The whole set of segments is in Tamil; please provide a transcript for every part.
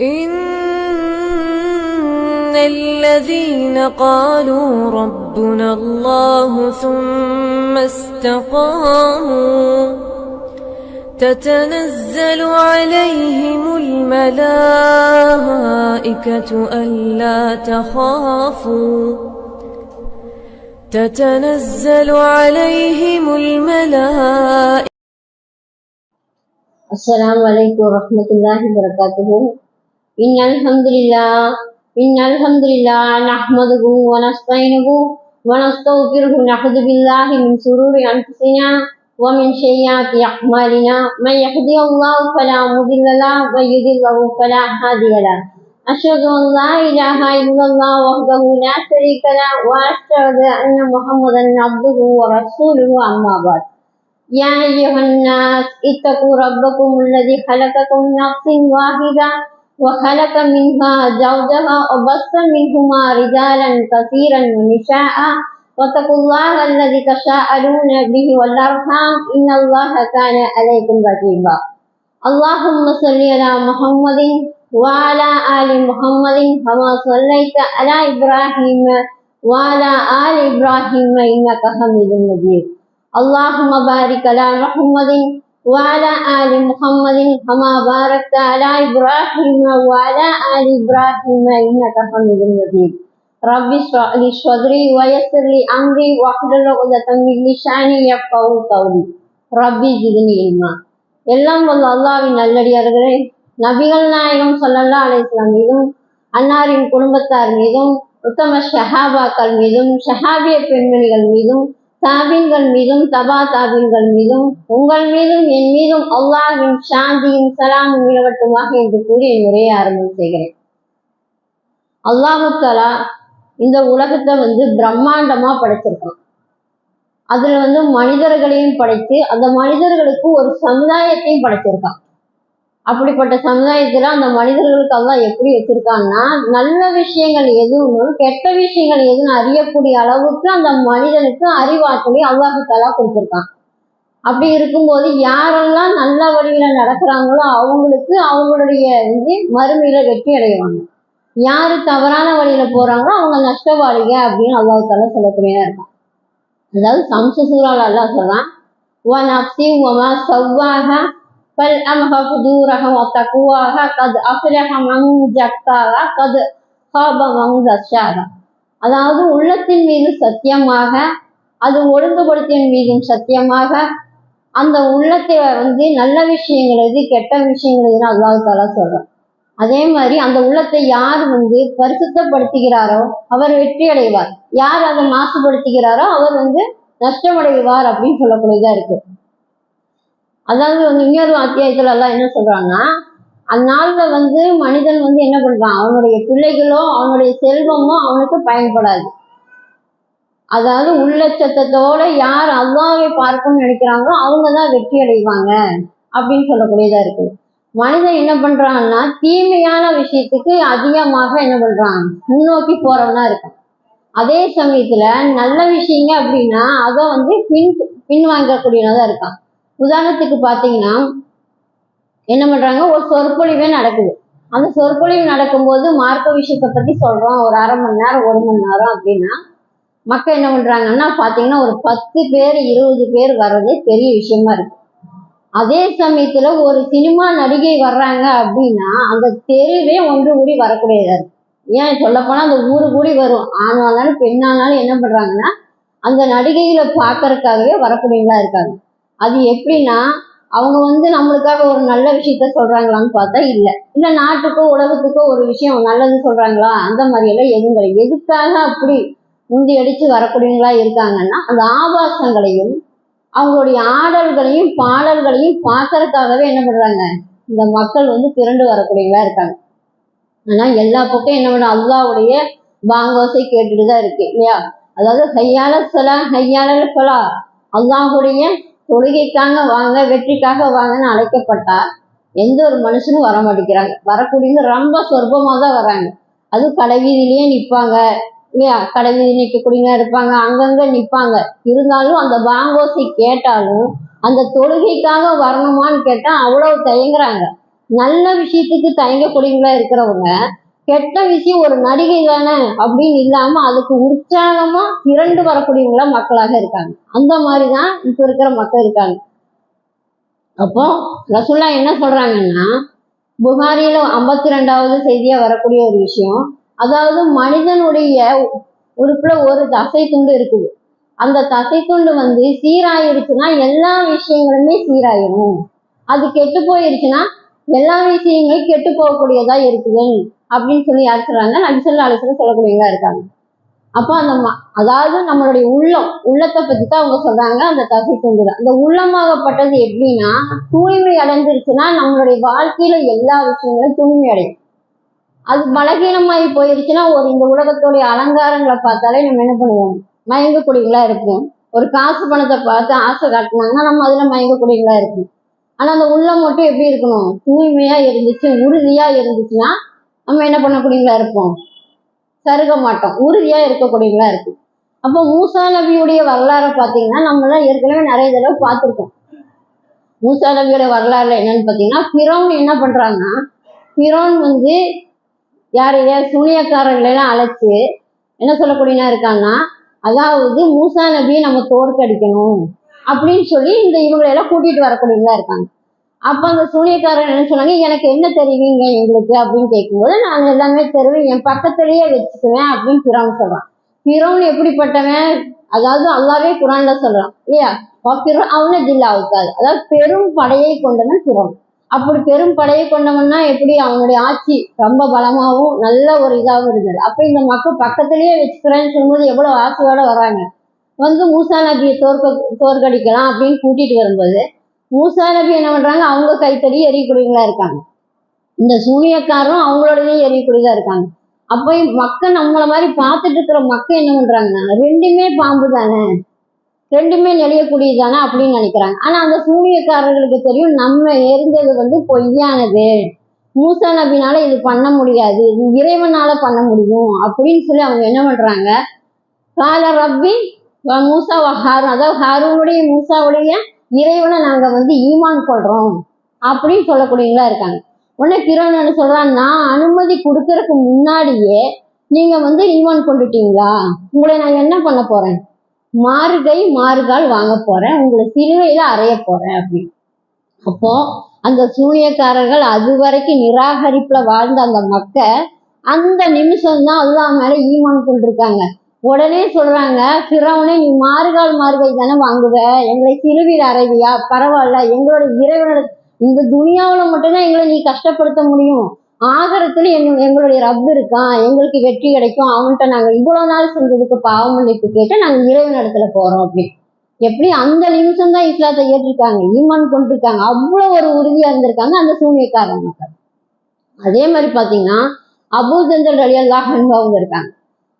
إن الذين قالوا ربنا الله ثم استقاموا تتنزل عليهم الملائكة ألا تخافوا تتنزل عليهم الملائكة السلام عليكم ورحمة الله وبركاته. إن الحمد لله إن الحمد لله نحمده ونستعينه ونستغفره نعوذ بالله من شرور أنفسنا ومن سيئات أعمالنا من يهدي الله فلا مضل له ومن يضلل فلا هادي له أشهد أن لا إله إلا الله وحده لا شريك له وأشهد أن محمدا عبده ورسوله أما بعد يا أيها الناس اتقوا ربكم الذي خلقكم من نفس واحدة وخلق منها زوجها وبث منهما رجالا كثيرا ونساء. واتقوا الله الذي تساءلون به والأرحام. إن الله كان عليكم رقيبا. اللهم صل على محمد وعلى آل محمد كما صليت على إبراهيم وعلى آل إبراهيم إنك حميد مجيد. اللهم بارك على محمد وعلى آل محمد كما باركت على إبراهيم وعلى آل إبراهيم إنك حميد مجيد رب اشرح لي صدري ويسر لي أمري واحلل عقدة من لساني يفقهوا قولي ربي زدني علما எல்லாம் வல்ல அல்லாவின் நல்லடியார்களே நபிகள் நாயகம் சல்லல்லா அலிஸ்லாம் மீதும் அன்னாரின் குடும்பத்தார் மீதும் உத்தம ஷஹாபாக்கள் மீதும் ஷஹாபிய பெண்மணிகள் மீதும் தாபீன்கள் மீதும் தபா தாபீன்கள் மீதும் உங்கள் மீதும் என் மீதும் அல்லாஹின் சாந்தியும் சலாமும் நிலவட்டுமாக என்று கூறி என் உரையை ஆரம்பம் செய்கிறேன். அல்லாஹுத்தலா இந்த உலகத்தை வந்து பிரம்மாண்டமா படைச்சிருக்கான். அதுல வந்து மனிதர்களையும் படைத்து அந்த மனிதர்களுக்கு ஒரு சமுதாயத்தையும் படைச்சிருக்கான். அப்படிப்பட்ட சமுதாயத்துல அந்த மனிதர்களுக்கு எல்லாம் எப்படி வச்சிருக்காங்கன்னா நல்ல விஷயங்கள் எதுவும் கெட்ட விஷயங்கள் எதுன்னு அறியக்கூடிய அளவுக்கு அந்த மனிதனுக்கு அறிவாற்றலை அல்லாஹு தலா கொடுத்துருக்கான். அப்படி இருக்கும்போது யாரெல்லாம் நல்ல வழியில நடக்கிறாங்களோ அவங்களுக்கு அவங்களுடைய வந்து மறுமையில வெற்றி அடைவாங்க. யாரு தவறான வழியில போறாங்களோ அவங்க நஷ்டவாளிக அப்படின்னு அல்லாஹு தலா சொல்லக்கூடியதா இருக்கான். அதாவது சம்சசூரால் அல்லா சொல்றான் ஒன் அப்சி ஒமா சவ்வாக பல் அமஹ ஃபுஜூரஹ வத்தகுவாஹ கத் அஃப்லஹ மன் ஜக்காஹ கத் ஹாப அதாவது உள்ளத்தின் மீது சத்தியமாக அது ஒழுங்குபடுத்தின் மீதும் சத்தியமாக அந்த உள்ளத்தை வந்து நல்ல விஷயங்கள் எது கெட்ட விஷயங்கள் எதுன்னு அல்லாஹ் தாலா சொல்றான். அதே மாதிரி அந்த உள்ளத்தை யார் வந்து பரிசுத்தப்படுத்துகிறாரோ அவர் வெற்றி அடைவார். யார் அதை மாசுபடுத்துகிறாரோ அவர் வந்து நஷ்டமடைவார் அப்படின்னு சொல்லக்கூடியதா இருக்கு. அதாவது வந்து இன்னொரு அத்தியாயத்துல எல்லாம் என்ன சொல்றாங்கன்னா அந்நாள்ல வந்து மனிதன் வந்து என்ன பண்றான்? அவனுடைய பிள்ளைகளோ அவனுடைய செல்வமோ அவனுக்கு பயன்படாது. அதாவது உள்ளச்சத்தத்தோட யார் அல்லாவை பார்க்கணும்னு நினைக்கிறாங்களோ அவங்க தான் வெற்றி அடைவாங்க அப்படின்னு சொல்லக்கூடியதா இருக்கு. மனிதன் என்ன பண்றான்னா தீமையான விஷயத்துக்கு அதிகமாக என்ன பண்றான்? முன்னோக்கி போறவனா இருக்கான். அதே சமயத்துல நல்ல விஷயங்க அப்படின்னா அதை வந்து பின் பின்வாங்கக்கூடியவனதான் இருக்கான். உதாரணத்துக்கு பார்த்தீங்கன்னா என்ன பண்றாங்க? ஒரு சொற்பொழிவே நடக்குது. அந்த சொற்பொழிவு நடக்கும்போது மார்க்க விஷயத்தை பத்தி சொல்றோம். ஒரு அரை மணி நேரம் ஒரு மணி நேரம் அப்படின்னா மக்கள் என்ன பண்றாங்கன்னா பாத்தீங்கன்னா ஒரு பத்து பேர் இருபது பேர் வர்றதே பெரிய விஷயமா இருக்கு. அதே சமயத்துல ஒரு சினிமா நடிகை வர்றாங்க அப்படின்னா அந்த தெருவே ஒன்று கூடி வரக்கூடியதா இருக்கு. ஏன் சொல்லப்போனா அந்த ஊரு கூடி வரும். ஆணானாலும் பெண்ணானாலும் என்ன பண்றாங்கன்னா அந்த நடிகைகளை பார்க்கறதுக்காகவே வரக்கூடியவங்களா இருக்காங்க. அது எப்படின்னா அவங்க வந்து நம்மளுக்காக ஒரு நல்ல விஷயத்த சொல்றாங்களான்னு பார்த்தா இல்ல. இல்ல நாட்டுக்கோ உலகத்துக்கோ ஒரு விஷயம் நல்லது சொல்றாங்களா? அந்த மாதிரி எல்லாம் எதுவும் கிடையாது. எதுக்காக அப்படி முந்தி அடிச்சு வரக்கூடியவங்களா இருக்காங்கன்னா அந்த ஆபாசங்களையும் அவங்களுடைய ஆடல்களையும் பாடல்களையும் பார்க்கறதுக்காகவே என்ன பண்றாங்க? இந்த மக்கள் வந்து திரண்டு வரக்கூடியவங்களா இருக்காங்க. ஆனா எல்லா பக்கம் என்ன பண்ண அல்லாவுடைய பாங்கோசை கேட்டுட்டு தான் இருக்கு இல்லையா? அதாவது ஹையால சொலா ஹையால சொலா. அல்லாஹுடைய தொழுகைக்காக வாங்க வெற்றிக்காக வாங்கன்னு அழைக்கப்பட்டா எந்த ஒரு மனுஷனும் வர மாட்டேங்கிறாங்க. வரக்கூடியவங்க ரொம்ப சொர்பமாக தான் வராங்க. அது கடைவீதியிலேயே நிற்பாங்க இல்லையா? கடைவீதி நிற்கக்கூடியவங்க இருப்பாங்க. அங்கங்கே நிற்பாங்க இருந்தாலும் அந்த பாங்கோசை கேட்டாலும் அந்த தொழுகைக்காக வரணுமான்னு கேட்டால் அவ்வளோ தயங்குறாங்க. நல்ல விஷயத்துக்கு தயங்கக்கூடியவங்களா இருக்கிறவங்க கெட்ட விஷயம் ஒரு நடிகை தானே அப்படின்னு இல்லாம அதுக்கு உற்சாகமா திரண்டு வரக்கூடியவங்களா மக்களாக இருக்காங்க. அந்த மாதிரிதான் இப்ப இருக்கிற மக்கள் இருக்காங்க. அப்போ ரசுல்லா என்ன சொல்றாங்கன்னா புகாரியில ஐம்பத்தி ரெண்டாவது செய்தியா வரக்கூடிய ஒரு விஷயம் அதாவது மனிதனுடைய உறுப்புல ஒரு தசை துண்டு இருக்குது. அந்த தசை துண்டு வந்து சீராயிருச்சுன்னா எல்லா விஷயங்களுமே சீராயிரும். அது கெட்டு போயிருச்சுன்னா எல்லா விஷயங்களும் கெட்டு போகக்கூடியதா இருக்குதுன்னு. அப்படின்னு சொல்லி யார் சொல்றாங்க நபிசல்லா அலிஸ்ல சொல்லக்கூடியவங்களா இருக்காங்க. அப்போ அந்த அதாவது நம்மளுடைய உள்ளம் உள்ளத்தை பத்தி தான் அவங்க சொல்றாங்க அந்த தசை தூண்டுதல். அந்த உள்ளமாகப்பட்டது எப்படின்னா தூய்மை அடைஞ்சிருச்சுன்னா நம்மளுடைய வாழ்க்கையில எல்லா விஷயங்களும் தூய்மை அடையும். அது பலகீனமாகி போயிருச்சுன்னா ஒரு இந்த உலகத்தோடைய அலங்காரங்களை பார்த்தாலே நம்ம என்ன பண்ணுவோம்? மயங்கக்கூடியவங்களா இருக்கும் ஒரு காசு பணத்தை பார்த்து ஆசை காட்டினாங்கன்னா நம்ம அதுல மயங்கக்கூடியவங்களா இருக்கும் ஆனா அந்த உள்ளம் மட்டும் எப்படி இருக்கணும்? தூய்மையா இருந்துச்சு உறுதியா இருந்துச்சுன்னா நம்ம என்ன பண்ணக்கூடியவங்களா இருப்போம்? சருக மாட்டோம். உறுதியா இருக்கக்கூடியவங்களா இருக்கும் அப்போ மூசா நபியுடைய வரலாறை பார்த்தீங்கன்னா நம்மளாம் ஏற்கனவே நிறைய தடவை பார்த்துருக்கோம். மூசா நபியோட வரலாறுல என்னன்னு பார்த்தீங்கன்னா பிறோன் என்ன பண்றாங்கன்னா பிறோன் வந்து யாரைய சூனியக்காரர்களெல்லாம் அழைச்சு என்ன சொல்லக்கூடியனா இருக்காங்கன்னா அதாவது மூசா நபியை நம்ம தோற்கடிக்கணும் அப்படின்னு சொல்லி இந்த இவங்களை எல்லாம் கூட்டிட்டு வரக்கூடியவங்களா இருக்காங்க. அப்ப அந்த சூனியக்காரன் என்ன சொன்னாங்க எனக்கு என்ன தெரிவிங்க எங்களுக்கு? அப்படின்னு கேட்கும்போது நான் எல்லாமே தெரிவேன் என் பக்கத்திலேயே வச்சுக்குவேன் அப்படின்னு பிறவன் சொல்றான். பிறவன் எப்படிப்பட்டவன்? அதாவது அல்லாவே குரான்ல சொல்றான் இல்லையா? அவன ஜில்லா அவுக்காது அதாவது பெரும் படையை கொண்டவன் பிறவன் அப்படி பெரும் படையை கொண்டவன்னா எப்படி? அவனுடைய ஆட்சி ரொம்ப பலமாகவும் நல்ல ஒரு இதாகவும் இருந்தது. அப்ப இந்த மக்கள் பக்கத்திலேயே வச்சுக்கிறேன்னு சொல்லும்போது எவ்வளவு ஆசையோட வராங்க வந்து மூசா நபியை தோற்க தோற்கடிக்கலாம் அப்படின்னு கூட்டிட்டு வரும்போது மூசா நபி என்ன பண்றாங்க? அவங்க கைத்தடி எரியக்கூடியவங்களா இருக்காங்க. இந்த சூனியக்காரரும் அவங்களோடதையும் எரியக்கூடியதா இருக்காங்க. அப்போ மக்கள் நம்மள மாதிரி பார்த்துட்டு இருக்கிற மக்கள் என்ன பண்றாங்கன்னா ரெண்டுமே பாம்பு தானே? ரெண்டுமே நெளியக்கூடியது தானே அப்படின்னு நினைக்கிறாங்க. ஆனா அந்த சூனியக்காரர்களுக்கு தெரியும் நம்ம எரிஞ்சது வந்து பொய்யானது. மூசா நபினால இது பண்ண முடியாது இது இறைவனால பண்ண முடியும் அப்படின்னு சொல்லி அவங்க என்ன பண்றாங்க? கால ரப்பி மூசா ஹாரூன். அதாவது ஹாரூனுடைய மூசாவுடைய இறைவனை நாங்க வந்து ஈமான் கொள்றோம் அப்படின்னு சொல்லக்கூடியவங்களா இருக்காங்க. உடனே கிரண் என்ன சொல்றான்? நான் அனுமதி கொடுக்கறதுக்கு முன்னாடியே நீங்க வந்து ஈமான் கொண்டுட்டீங்களா? உங்களை நான் என்ன பண்ண போறேன்? மாறுகை மாறுகால் வாங்க போறேன். உங்களை சிலுவையில அறைய போறேன் அப்படின்னு. அப்போ அந்த சூனியக்காரர்கள் அது வரைக்கும் நிராகரிப்புல வாழ்ந்த அந்த மக்கள் அந்த நிமிஷம் தான் அல்லாஹ் மேல ஈமான் கொண்டிருக்காங்க. உடனே சொல்றாங்க பிறவனே நீ மாறுகால் மாறுகை தானே வாங்குவ? எங்களை சிறுவில் அறைவியா? பரவாயில்ல எங்களோட இறைவனோட இந்த துனியாவில் மட்டும்தான் எங்களை நீ கஷ்டப்படுத்த முடியும். ஆகரத்துல எங்க எங்களுடைய ரப் இருக்கான் எங்களுக்கு வெற்றி கிடைக்கும். அவன்கிட்ட நாங்க இவ்வளவு நாள் செஞ்சதுக்கு பாவம் மன்னிப்பு கேட்டு நாங்க இறைவன் இடத்துல போறோம். அப்படின்னு எப்படி? அந்த நிமிஷம் தான் இஸ்லாத்தை ஏற்றிருக்காங்க. ஈமான் கொண்டிருக்காங்க. அவ்வளவு ஒரு உறுதியா இருந்திருக்காங்க அந்த சூனியக்காரன் மக்கள். அதே மாதிரி பாத்தீங்கன்னா அபூஜந்தல் அலி அல்லாஹ் அவங்க இருக்காங்க.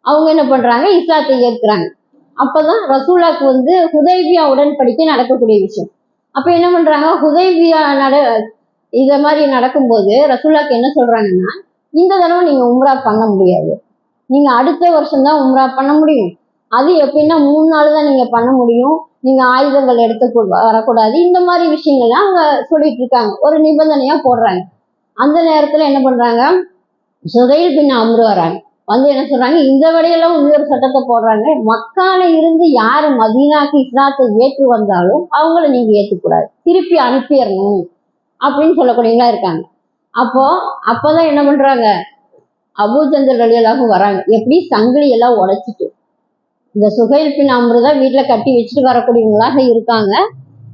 அவங்க என்ன பண்றாங்க? இஸ்லாத்தை ஏற்கிறாங்க. அப்பதான் ரசூலாக்கு வந்து ஹுதைபியா உடன்படிக்கை நடக்கக்கூடிய விஷயம். அப்ப என்ன பண்றாங்க? ஹுதைபியா நட இத மாதிரி நடக்கும்போது ரசூலாக்கு என்ன சொல்றாங்கன்னா இந்த தடவை நீங்க உம்ரா பண்ண முடியாது. நீங்க அடுத்த வருஷம் தான் உம்ரா பண்ண முடியும். அது எப்படின்னா மூணு நாள் தான் நீங்க பண்ண முடியும். நீங்க ஆயுதங்கள் எடுத்து வரக்கூடாது. இந்த மாதிரி விஷயங்கள்லாம் அவங்க சொல்லிட்டு இருக்காங்க. ஒரு நிபந்தனையா போடுறாங்க. அந்த நேரத்துல என்ன பண்றாங்க? சுகையில் பின் அம்ரு வராங்க. வந்து என்ன சொல்றாங்க இந்த வழியெல்லாம் இன்னொரு சட்டத்தை போடுறாங்க. மக்கால இருந்து யாரு மதீனாக்கு இஸ்லாத்தை ஏற்று வந்தாலும் அவங்கள நீங்க ஏற்றுக்கூடாது திருப்பி அனுப்பிடணும் அப்படின்னு சொல்லக்கூடியவங்களா இருக்காங்க. அப்போ அப்பதான் என்ன பண்றாங்க? அபூஜந்தல் வழியெல்லாம் வராங்க. எப்படி? சங்கிலி எல்லாம் உடைச்சிட்டு. இந்த சுகைல் பின் அம்ருதா வீட்டுல கட்டி வச்சுட்டு வரக்கூடியவங்களாக இருக்காங்க.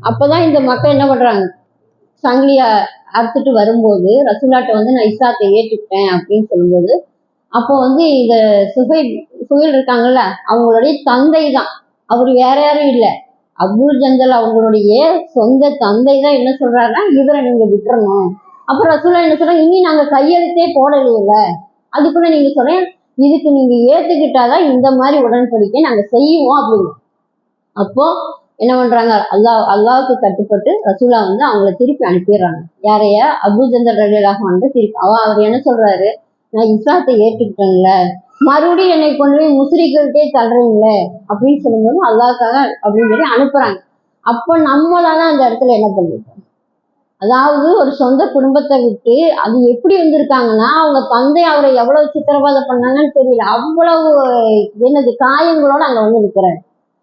அப்பதான் இந்த மக்கள் என்ன பண்றாங்க? சங்கிலிய அறுத்துட்டு வரும்போது ரசூலாட்டை வந்து நான் இஸ்லாத்தை ஏற்றுக்கிட்டேன் அப்படின்னு சொல்லும்போது அப்போ வந்து இந்த சுகை சுகைல் இருக்காங்கல்ல அவங்களுடைய தந்தை தான் அவர் வேற யாரும் இல்லை. அபுல் ஜந்தல் அவங்களுடைய சொந்த தந்தை தான் என்ன சொல்றாருன்னா இவரை நீங்க விட்டுறணும். அப்புறம் ரசூலா என்ன சொல்றாங்க இனி நாங்க கையெழுத்தே போடலையில அதுக்குள்ள நீங்க சொல்றேன் இதுக்கு நீங்க ஏத்துக்கிட்டாதான் இந்த மாதிரி உடன்படிக்கை நாங்க செய்வோம் அப்படின்னு. அப்போ என்ன பண்றாங்க அல்லாஹ் அல்லாவுக்கு கட்டுப்பட்டு ரசூலா வந்து அவங்கள திருப்பி அனுப்பிடுறாங்க. யாரைய? அபுஜந்தர் ரலியலாக வந்து திருப்பி அவ அவர் என்ன சொல்றாரு நான் இஸ்லாத்தை ஏற்றுக்கிட்டேன்ல. மறுபடியும் என்னை கொண்டு போய் முஸ்ரிக்கள்கிட்டே தள்ளுறீங்களே அப்படின்னு சொல்லும்போது அல்லாஹ்க்காக அப்படின்னு சொல்லி அனுப்புறாங்க. அப்போ நம்மளால அந்த இடத்துல என்ன பண்ணிருக்கோம் அதாவது ஒரு சொந்த குடும்பத்தை விட்டு அது எப்படி வந்திருக்காங்கன்னா அவங்க தந்தை அவரை எவ்வளவு சித்திரவதை பண்ணாங்கன்னு தெரியல. அவ்வளவு என்னது காயங்களோட அங்க வந்து நிற்கிறாரு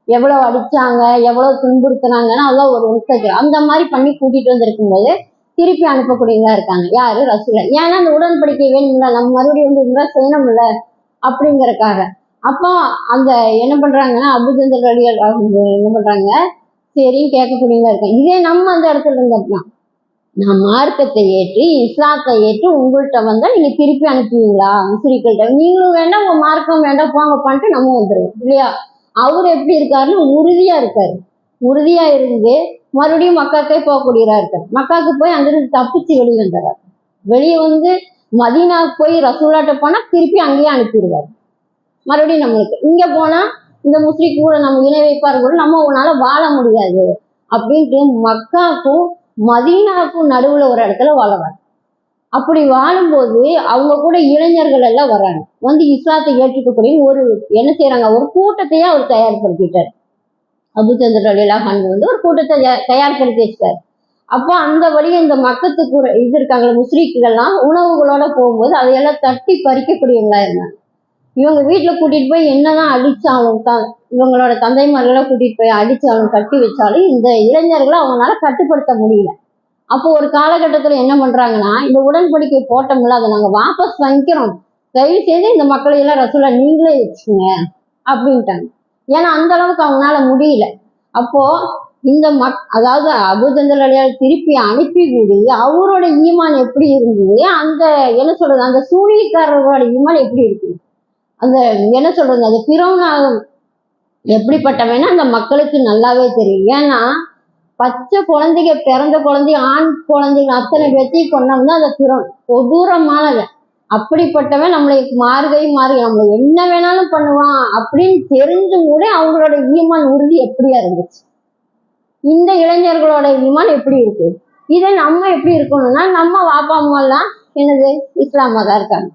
எவ்வளவு அடிச்சாங்க எவ்வளவு துன்புறுத்துனாங்கன்னு அதான் ஒரு இன்ஸ்டாகிராம் அந்த மாதிரி பண்ணி கூட்டிட்டு வந்திருக்கும் போது திருப்பி அனுப்பக்கூடியவங்களா இருக்காங்க. யாரு? ரசூலா. ஏன்னா அந்த உடன்படிக்கை வேணும்ல. நம்ம மறுபடியும் வந்து உங்களை செய்யணும்ல? அப்படிங்கறக்காக. அப்போ அந்த என்ன பண்றாங்கன்னா அபுஜந்தர் அடிகள் என்ன பண்றாங்க? சரின்னு கேட்கக்கூடியவங்களா இருக்காங்க. இதே நம்ம அந்த இடத்துல இருந்தோம்னா நான் மார்க்கத்தை ஏற்று இஸ்லாத்தை ஏற்று உங்கள்கிட்ட வந்தா நீங்க திருப்பி அனுப்புவீங்களா? முஸ்லிக்கள்கிட்ட நீங்களும் வேண்டாம் உங்க மார்க்கம் வேண்டாம் போங்க பண்ணிட்டு நம்ம வந்துடுவோம் இல்லையா? அவர் எப்படி இருக்காருன்னு உறுதியா இருக்காரு. உறுதியா இருந்து மறுபடியும் மக்காக்கே போகக்கூடியதா இருக்கார். மக்காவுக்கு போய் அங்கிருந்து தப்பிச்சு வெளியே வந்துடுறார். வெளியே வந்து மதீனாவுக்கு போய் ரசூலாட்ட போனா திருப்பி அங்கேயே அனுப்பிடுவார். மறுபடியும் நம்மளுக்கு இங்க போனா இந்த முஸ்லிம் கூட நம்ம இணை வைப்பார் கூட நம்ம உன்னால வாழ முடியாது அப்படின்ட்டு மக்காக்கும் மதீனாவுக்கும் நடுவுல ஒரு இடத்துல வாழவார் அப்படி வாழும்போது அவங்க கூட இளைஞர்கள் எல்லாம் வர்றாங்க. வந்து இஸ்லாத்தை ஏற்றுக்கக்கூடிய ஒரு என்ன செய்யறாங்க ஒரு கூட்டத்தையே அவர் தயார்படுத்திட்டார். அபுச்சந்திர அலிலாம் வந்து ஒரு கூட்டத்தை தயார் தயார்படுத்தி வச்சுட்டாரு. அப்போ அந்த வழியை இந்த மக்கத்துக்கு ஒரு இது இருக்காங்களே முஸ்லீக்குகள்லாம் உணவுகளோட போகும்போது அதையெல்லாம் தட்டி பறிக்கக்கூடியவங்களா இருந்தாங்க. இவங்க வீட்டில் கூட்டிட்டு போய் என்னதான் அடிச்சாலும் த இவங்களோட தந்தைமார்களை கூட்டிட்டு போய் அடிச்சாலும் கட்டி வச்சாலும் இந்த இளைஞர்களை அவங்களால கட்டுப்படுத்த முடியல. அப்போ ஒரு காலகட்டத்தில் என்ன பண்றாங்கன்னா இந்த உடன்படிக்கை போட்டோம்ல அதை நாங்கள் வாபஸ் வாங்கிக்கிறோம். தயவு செய்து இந்த மக்களையெல்லாம் ரசூலா நீங்களே வச்சுங்க அப்படின்ட்டாங்க. ஏன்னா அந்த அளவுக்கு அவங்களால முடியல. அப்போ இந்த மக் அதாவது அபுதந்தர் அலியால் திருப்பி அனுப்பி கூடி அவரோட ஈமான் எப்படி இருந்தது? அந்த என்ன சொல்றது அந்த சூனியக்காரர்களோட ஈமான் எப்படி இருக்குது அந்த என்ன சொல்றது அது பிறவுனா எப்படிப்பட்டவன்னா அந்த மக்களுக்கு நல்லாவே தெரியும். ஏன்னா பச்சை குழந்தைங்க பிறந்த குழந்தை ஆண் குழந்தைங்க அத்தனை பேர்த்தையும் கொண்டவங்க அந்த பிறன் கொடூரமானவன் அப்படிப்பட்டவன் நம்மளை மாறுகை மாறி நம்மளை என்ன வேணாலும் பண்ணுவான் அப்படின்னு தெரிஞ்சும் கூட அவங்களோட ஈமான் உறுதி எப்படியா இருந்துச்சு? இந்த இளைஞர்களோட ஈமான் எப்படி இருக்கு? இதை நம்ம எப்படி இருக்கணும்னா நம்ம வாப்பா அம்மா எல்லாம் என்னது? இஸ்லாமா தான் இருக்காங்க.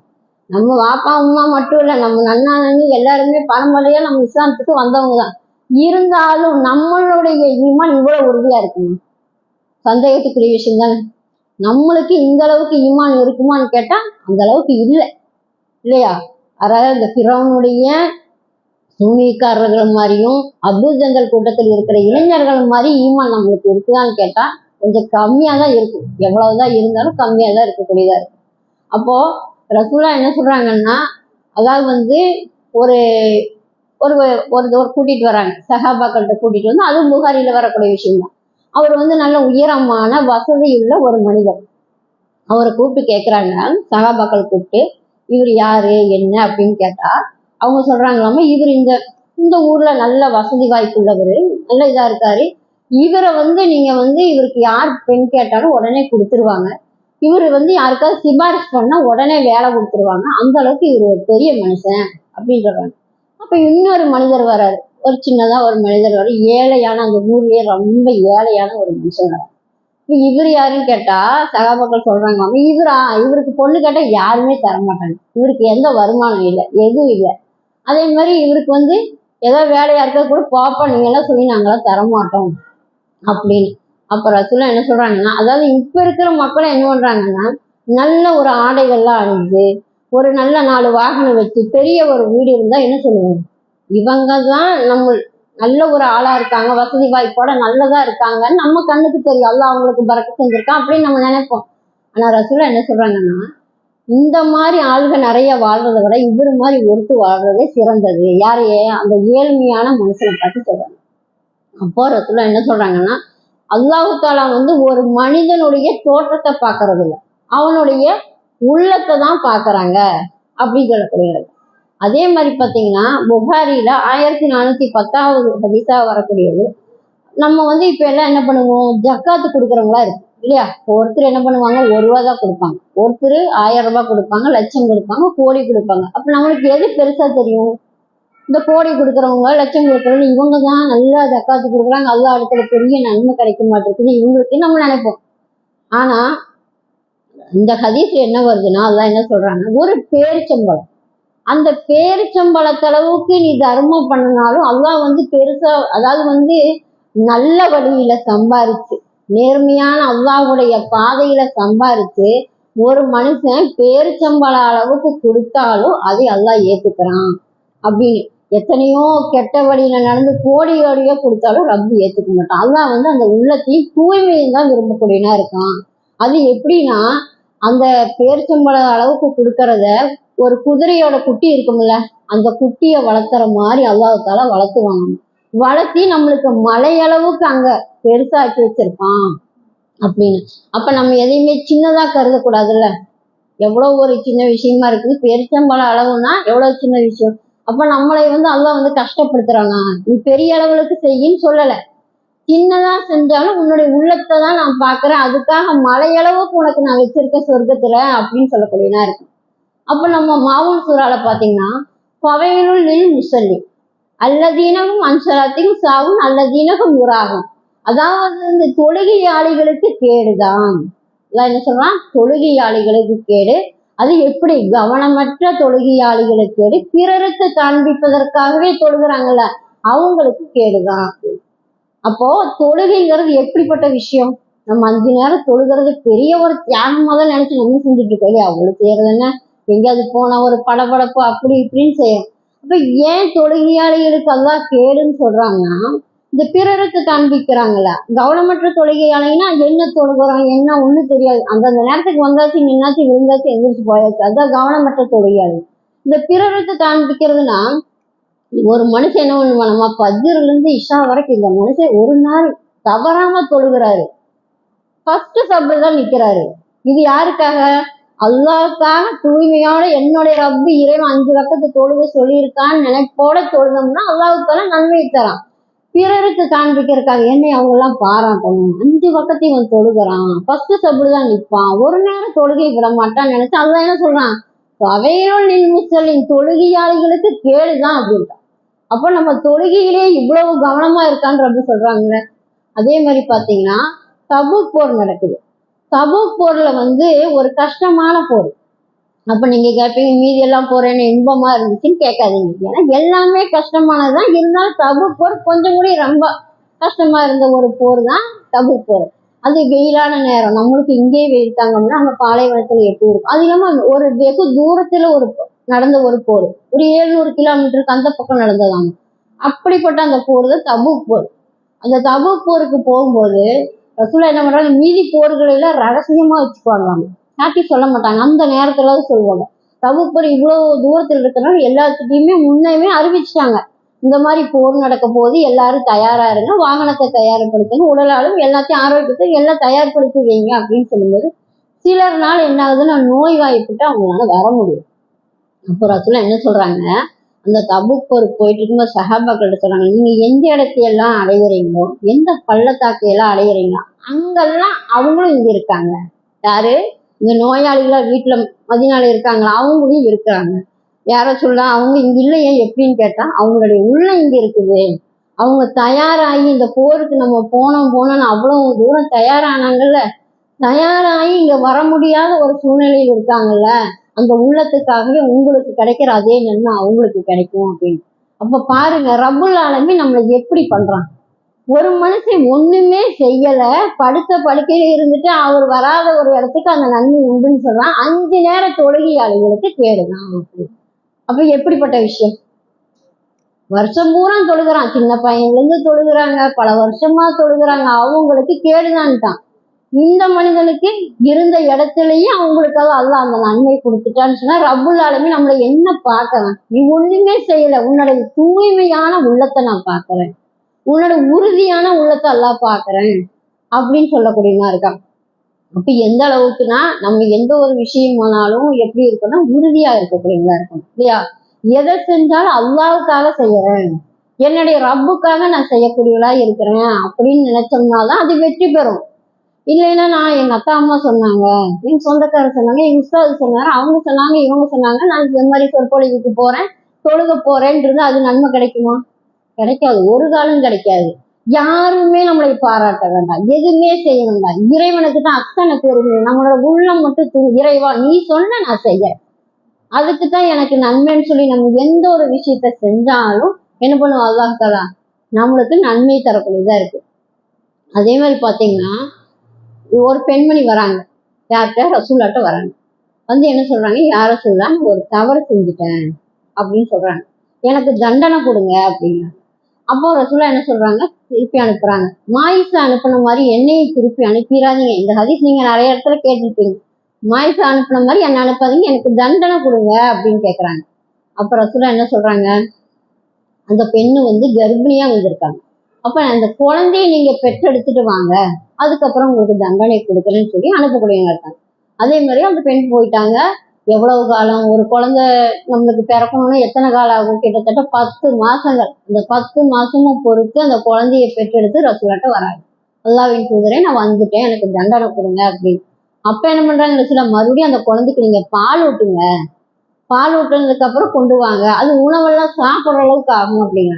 நம்ம வாப்பா அம்மா மட்டும் இல்ல நம்ம நன்னா நன்னி எல்லாருமே பரம்பரையா நம்ம இஸ்லாமத்துக்கு வந்தவங்க தான் இருந்தாலும் நம்மளுடைய ஈமான் இவ்வளவு உறுதியா இருக்குமா? சந்தேகத்துக்குரிய விஷயம் தானே நம்மளுக்கு இந்த அளவுக்கு ஈமான் இருக்குமான்னு கேட்டா அந்த அளவுக்கு இல்லை. இல்லையா? அதாவது இந்த பிறவனுடைய சூனிக்காரர்கள் மாதிரியும் அபுஜந்தல் கூட்டத்தில் இருக்கிற இளைஞர்கள் மாதிரி ஈமான் நம்மளுக்கு இருக்குதான்னு கேட்டா கொஞ்சம் கம்மியா தான் இருக்கும். எவ்வளவுதான் இருந்தாலும் கம்மியா தான் இருக்கக்கூடியதா இருக்கும். அப்போ ரசூலா என்ன சொல்றாங்கன்னா அதாவது வந்து ஒரு ஒரு ஒரு ஒரு கூட்டிட்டு வராங்க. சஹாபாக்கள்கிட்ட கூட்டிட்டு வந்து அதுவும் புகாரில வரக்கூடிய விஷயம் தான் அவர் வந்து நல்ல உயரமான வசதியுள்ள ஒரு மனிதர். அவரை கூப்பிட்டு கேட்குறாங்க சகாபாக்கள் கூப்பிட்டு இவர் யாரு? என்ன? அப்படின்னு கேட்டா அவங்க சொல்றாங்களாமா இவர் இந்த இந்த ஊர்ல நல்ல வசதி வாய்ப்பு உள்ளவர் நல்ல இதா இருக்காரு. இவரை வந்து நீங்க வந்து இவருக்கு யார் பெண் கேட்டாலும் உடனே கொடுத்துருவாங்க. இவர் வந்து யாருக்காவது சிபாரிசு பண்ணா உடனே வேலை கொடுத்துருவாங்க. அந்த அளவுக்கு இவர் ஒரு பெரிய மனுஷன். அப்படின்னு சொல்றாங்க. அப்ப இன்னொரு மனிதர் வராரு ஒரு சின்னதா ஒரு மனிதர் வரும். ஏழையான அந்த ஊர்லயே ரொம்ப ஏழையான ஒரு மனுஷன் வரும். இப்ப இவர் யாருன்னு கேட்டா சகாபாக்கள் சொல்றாங்க இவரா? இவருக்கு பொண்ணு கேட்டா யாருமே தர மாட்டாங்க. இவருக்கு எந்த வருமானம் இல்லை எதுவும் இல்லை. அதே மாதிரி இவருக்கு வந்து ஏதோ வேலையா இருக்க கூட பாப்பா நீங்க எல்லாம் சொல்லி நாங்களாம் தர மாட்டோம் அப்படின்னு. அப்புறம் ரசூலா என்ன சொல்றாங்கன்னா அதாவது இப்ப இருக்கிற மக்களை என்ன பண்றாங்கன்னா நல்ல ஒரு ஆடைகள்லாம் அணிஞ்சு ஒரு நல்ல நாலு வாகனம் வச்சு பெரிய ஒரு வீடு இருந்தா என்ன சொல்லுவாங்க? இவங்க தான் நம்ம நல்ல ஒரு ஆளா இருக்காங்க வசதி வாய்ப்போட நல்லதா இருக்காங்கன்னு நம்ம கண்ணுக்கு தெரியும். அல்ல அவங்களுக்கு பறக்க செஞ்சிருக்கான் அப்படின்னு நம்ம நினைப்போம். ஆனா ரசூலா என்ன சொல்றாங்கன்னா இந்த மாதிரி ஆளுக நிறைய வாழ்றதை விட இவர் மாதிரி ஒருத்து வாழ்றதே சிறந்தது. யாரையே அந்த ஏழ்மையான மனுஷனை பார்த்து சொல்றாங்க. அப்போ ரசூலா என்ன சொல்றாங்கன்னா அல்லாஹு தாலா வந்து ஒரு மனிதனுடைய தோற்றத்தை பார்க்கறது இல்ல அவனுடைய உள்ளத்தை தான் பார்க்கறாங்க. அப்படின்னு சொல்லக்கூடியது. அதே மாதிரி பார்த்தீங்கன்னா புகாரியில் ஆயிரத்தி நானூற்றி பத்தாவது ஹதீஸாக வரக்கூடியது. நம்ம வந்து இப்போ எல்லாம் என்ன பண்ணுவோம்? ஜக்காத்து கொடுக்குறவங்களா இருக்கு இல்லையா? ஒருத்தர் என்ன பண்ணுவாங்க? ஒரு ரூபா தான் கொடுப்பாங்க. ஒருத்தர் ஆயிரம் ரூபாய் கொடுப்பாங்க லட்சம் கொடுப்பாங்க கோடி கொடுப்பாங்க. அப்போ நம்மளுக்கு எது பெருசாக தெரியும்? இந்த கோடி கொடுக்குறவங்க லட்சம் கொடுக்குறவங்க இவங்க தான் நல்லா ஜக்காத்து கொடுக்குறாங்க. அல்லா இடத்துல பெரிய நன்மை கிடைக்க மாட்டேங்குது இவங்களுக்கு நம்ம நினைப்போம். ஆனால் இந்த ஹதீஸ் என்ன வருதுன்னா அதெல்லாம் என்ன சொல்கிறாங்க ஒரு பேரிச்சம்பழம். அந்த பேரிச்சம்பழத்தளவுக்கு நீ தர்மம் பண்ணினாலும் அல்லாஹ் வந்து பெருசா அதாவது வந்து நல்ல வழியில சம்பாரிச்சு நேர்மையான அல்லாஹ்வுடைய பாதையில சம்பாரிச்சு ஒரு மனுஷன் பேரிச்சம்பள அளவுக்கு கொடுத்தாலும் அதை அல்லாஹ் ஏத்துக்கிறான் அப்படின்னு. எத்தனையோ கெட்ட வழியில நடந்து கோடி கோடியோ கொடுத்தாலும் ரப்பு ஏத்துக்க மாட்டான். அல்லாஹ் வந்து அந்த உள்ளத்தையும் தூய்மையும் தான் விரும்பக்கூடியனா இருக்கான். அது எப்படின்னா அந்த பேரிச்சம்பள அளவுக்கு கொடுக்கறத ஒரு குதிரையோட குட்டி இருக்கும்ல அந்த குட்டியை வளர்த்துற மாதிரி அல்லாவுக்கால வளர்த்துவாங்க. வளர்த்தி நம்மளுக்கு மலையளவுக்கு அங்க பெருசாக்கி வச்சிருப்பான் அப்படின்னு. அப்ப நம்ம எதையுமே சின்னதா கருதக்கூடாதுல்ல. எவ்வளவு ஒரு சின்ன விஷயமா இருக்குது பெருச்சம்பள அளவுனா எவ்வளவு சின்ன விஷயம். அப்ப நம்மளை வந்து அல்லாஹ் வந்து கஷ்டப்படுத்துறாங்க நீ பெரிய அளவுக்கு செய்யின்னு சொல்லல. சின்னதா செஞ்சாலும் உன்னுடைய உள்ளத்தை தான் நான் பாக்குறேன் அதுக்காக மலையளவுக்கு உனக்கு நான் வச்சிருக்கேன் சொர்க்கத்துல அப்படின்னு சொல்லக்கூடியனா இருக்கு அப்ப நம்ம மாவுன் சூறால பாத்தீங்கன்னா பவையினுள் நில் முசல்லி. அல்லதீனகும் அன்சலாத்தையும் சாவும் அல்லதீனகும் உராகும் அதாவது இந்த தொழுகையாளிகளுக்கு கேடுதான். என்ன சொல்றான்? தொழுகையாளிகளுக்கு கேடு. அது எப்படி? கவனமற்ற தொழுகையாளிகளுக்கு கேடு. பிறருக்கு காண்பிப்பதற்காகவே தொழுகிறாங்கல்ல அவங்களுக்கு கேடுதான். அப்போ தொழுகைங்கிறது எப்படிப்பட்ட விஷயம்? நம்ம அஞ்சு நேரம் தொழுகிறது பெரிய ஒரு தியாகமாக தான் நினைச்சு நம்ம செஞ்சுட்டு இருக்கோம் இல்லையா? அவ்வளவு செய்யறது என்ன? எங்கேயாவது போனா ஒரு படபடப்பு அப்படி இப்படின்னு செய்யும். அப்ப ஏன் தொழுகையாளிகளுக்கு எல்லாம் கேடுன்னு சொல்றாங்கன்னா இந்த பிறருக்கு காண்பிக்கிறாங்கல்ல கவனமற்ற தொழுகையாளினா என்ன தொழுகிறோம் என்ன ஒண்ணு தெரியாது. அந்தந்த நேரத்துக்கு வந்தாச்சு நின்னாச்சு விழுந்தாச்சு எந்திரிச்சு போயாச்சு. அதான் கவனமற்ற தொழுகையாளி. இந்த பிறருக்கு காண்பிக்கிறதுனா ஒரு மனுஷன் என்ன பண்ணுவான்? நம்ம இருந்து இஷா வரைக்கும் இந்த மனுஷன் ஒரு நாள் தவறாம தொழுகிறாரு. ஃபர்ஸ்ட் சப்ல தான் நிக்கிறாரு. இது யாருக்காக? அல்லாவுக்காக தூய்மையோட என்னுடைய ரப்பு இறைவன் அஞ்சு பக்கத்து தொழுக சொல்லியிருக்கான்னு நினைப்போட தொழுதோம்னா அல்லாவுக்கான நன்மை தரான். பிறருக்கு காண்பிக்கிறதுக்காக என்னை அவங்க எல்லாம் பாராட்டணும். அஞ்சு பக்கத்தையும் இவன் தொழுகிறான். ஃபர்ஸ்ட் சபுடுதான் நிற்பான் ஒரு நேரம் தொழுகை விட மாட்டான்னு நினைச்சு அல்லாஹ் என்ன சொல்றான்? அவையோல் நின் முசலின் தொழுகையாளிகளுக்கு கேடுதான் அப்படின்ட்டான் அப்போ நம்ம தொழுகையிலே இவ்வளவு கவனமா இருக்கான்னு ரப்பு சொல்றாங்க. அதே மாதிரி பாத்தீங்கன்னா தபு போர் நடக்குது. தபூக் போர்ல வந்து ஒரு கஷ்டமான போர் அப்ப நீங்க கேட்பீங்க மீதி எல்லாம் போறேன்னு இன்பமா இருந்துச்சுன்னு கேட்காதீங்க. ஏன்னா எல்லாமே கஷ்டமானதுதான். இருந்தாலும் தபூக் போர் கொஞ்சம் கூட ரொம்ப கஷ்டமா இருந்த ஒரு போர் தான் தபூக் போர் அது வெயிலான நேரம். நம்மளுக்கு இங்கே வெயில் தாங்கம்னா அங்க பாலைவனத்துல எப்படி இருக்கும். அது இல்லாம ஒரு வெகு தூரத்துல ஒரு நடந்த ஒரு போர். ஒரு ஏழ்நூறு கிலோமீட்டருக்கு அந்த பக்கம் நடந்ததாங்க அப்படிப்பட்ட அந்த போர் தான் தபூக் போர் அந்த தபூக் போருக்கு போகும்போது ரசூலா என்ன பண்றாங்க மீதி போர்களை ரகசியமா வச்சுக்குவாங்க நாட்டி சொல்ல மாட்டாங்க. அந்த நேரத்துல சொல்லுவாங்க. தவுப்பர் இவ்வளவு தூரத்தில் இருக்கிறனால எல்லாத்துட்டையுமே முன்னையுமே அறிவிச்சிட்டாங்க. இந்த மாதிரி போர் நடக்க போது எல்லாரும் தயாரா இருங்க வாகனத்தை தயார்படுத்துங்க உடலாலும் எல்லாத்தையும் ஆரோக்கியத்தை எல்லாம் தயார்படுத்தி வைங்க அப்படின்னு சொல்லும்போது சிலர் நாள் என்ன ஆகுதுன்னா நோய் வாய்ப்புட்டு அவங்களால வர முடியும். அப்போ ரசூலா என்ன சொல்றாங்க? அந்த தபுக்கு ஒரு போயிட்டு இருக்கும்போது சஹாபாக்கிட்ட சொல்றாங்க நீங்க எந்த இடத்தையெல்லாம் அடைகிறீங்களோ எந்த பள்ளத்தாக்கையெல்லாம் அடைகிறீங்களோ அங்கெல்லாம் அவங்களும் இங்க இருக்காங்க. யாரு? இந்த நோயாளிகளா வீட்டுல மதினால இருக்காங்களா? அவங்களும் இருக்கிறாங்க. யாரோ சொல்லலாம் அவங்க இங்க இல்லையே எப்படின்னு கேட்டா அவங்களுடைய உள்ள இங்க இருக்குது. அவங்க தயாராகி இந்த போருக்கு நம்ம போனோம் போனோம்னு அவ்வளவு தூரம் தயாரானாங்கல்ல. தயாராகி இங்க வர முடியாத ஒரு சூழ்நிலையில் இருக்காங்கல்ல அந்த உள்ளத்துக்காகவே உங்களுக்கு கிடைக்கிற அதே நன்மை அவங்களுக்கு கிடைக்கும் அப்படின்னு. அப்ப பாருங்க ரபுல் ஆலமி நம்மளை எப்படி பண்றான்? ஒரு மனுஷன் ஒண்ணுமே செய்யல படுத்த படுக்கையில இருந்துட்டு அவர் வராத ஒரு இடத்துக்கு அந்த நன்மை உண்டுன்னு சொல்றான். அஞ்சு நேர தொழுகையாளிகளுக்கு கேடுதான் அப்படின்னு. அப்ப எப்படிப்பட்ட விஷயம்? வருஷம் பூரா தொழுகிறான். சின்ன பையன்ல இருந்து தொழுகிறாங்க பல வருஷமா தொழுகிறாங்க. அவங்களுக்கு கேடுதான்ட்டான். இந்த மனிதனுக்கு இருந்த இடத்துலயே அவங்களுக்காக அல்லாஹ் அந்த நன்மை கொடுத்துட்டான்னு சொன்னா ரப்புல் ஆலமீன் நம்மளை என்ன பார்க்கறான்? நீ ஒண்ணுமே செய்யல. உன்னோட தூய்மையான உள்ளத்தை நான் பாக்குறேன் உன்னோட உறுதியான உள்ளத்தை அல்லாஹ் பாக்குறேன் அப்படின்னு சொல்லக்கூடியமா இருக்கான். அப்ப எந்த அளவுக்குன்னா நம்ம எந்த ஒரு விஷயமானாலும் எப்படி இருக்கணும்னா உறுதியா இருக்கக்கூடியவங்களா இருக்கணும். இல்லையா? எதை செஞ்சாலும் அல்லாவுக்காக செய்யறேன். என்னுடைய ரப்புக்காக நான் செய்யக்கூடியவளா இருக்கிறேன் அப்படின்னு நினைச்சோம்னாதான் அது வெற்றி பெறும். இல்லைன்னா நான் எங்க அக்கா அம்மா சொன்னாங்க. எங்க சொந்தக்காரர் சொன்னாங்க எங்க உஸ்தாது சொன்னாரு. அவங்க சொன்னாங்க இவங்க சொன்னாங்க. நான் இந்த மாதிரி சொற்பொழிவுக்கு போறேன் தொழுக போறேன்றது அது நன்மை கிடைக்குமா? கிடைக்காது. ஒரு காலம் கிடைக்காது. யாருமே நம்மளை பாராட்ட வேண்டாம். எதுவுமே செய்ய வேண்டாம். இறைவனுக்கு தான் அத்தனை பெருமை நம்மளோட உள்ளம் மட்டும் இறைவா நீ சொன்ன நான் செய்ய. அதுக்கு தான் எனக்கு நன்மைன்னு சொல்லி நம்ம எந்த ஒரு விஷயத்த செஞ்சாலும் என்ன பண்ணுவோம்? அல்லாஹ் தலா நம்மளுக்கு நன்மை தரக்கூடியதா இருக்கு. அதே மாதிரி பாத்தீங்கன்னா ஒரு பெண்மணி வராங்க. யார்கிட்ட? ரசூலாட்ட வராங்க. வந்து என்ன சொல்றாங்க? யார சொல்லா ஒரு தவறு செஞ்சுட்டேன் அப்படின்னு சொல்றாங்க. எனக்கு தண்டனை கொடுங்க அப்படின்னா அப்போ ரசூலா என்ன சொல்றாங்க? திருப்பி அனுப்புறாங்க. மாயிசா அனுப்புன மாதிரி என்னையும் திருப்பி அனுப்பிடாதீங்க. இந்த ஹதீஸ் நீங்க நிறைய இடத்துல கேட்டிருப்பீங்க. மாயிசா அனுப்புன மாதிரி என்ன அனுப்பாதீங்க. எனக்கு தண்டனை கொடுங்க அப்படின்னு கேக்குறாங்க. அப்ப ரசூலா என்ன சொல்றாங்க? அந்த பெண்ணு வந்து கர்ப்பிணியா வந்திருக்காங்க. அப்ப அந்த குழந்தைய நீங்க பெற்றெடுத்துட்டு வாங்க. அதுக்கப்புறம் உங்களுக்கு தண்டனை கொடுக்குறேன்னு சொல்லி அனுப்பக்கூடியவங்க இருக்காங்க. அதே மாதிரி அந்த பெண் போயிட்டாங்க. எவ்வளவு காலம் ஒரு குழந்தை நம்மளுக்கு பிறக்கணும்னா எத்தனை காலம் ஆகும்? கிட்டத்தட்ட பத்து மாசங்கள். அந்த பத்து மாசமும் பொறுத்து அந்த குழந்தைய பெற்றெடுத்து ரசூலாட்ட வராங்க. அல்லாவின் தூதரே நான் வந்துட்டேன். எனக்கு தண்டனை கொடுங்க அப்படின்னு. அப்ப என்ன பண்றாங்க? ரசூலா மறுபடியும் அந்த குழந்தைக்கு நீங்க பால் ஊட்டுங்க. பால் ஊட்டுனதுக்கு அப்புறம் கொண்டு வாங்க. அது உணவெல்லாம் சாப்பிட்ற அளவுக்கு ஆகும் அப்படிங்க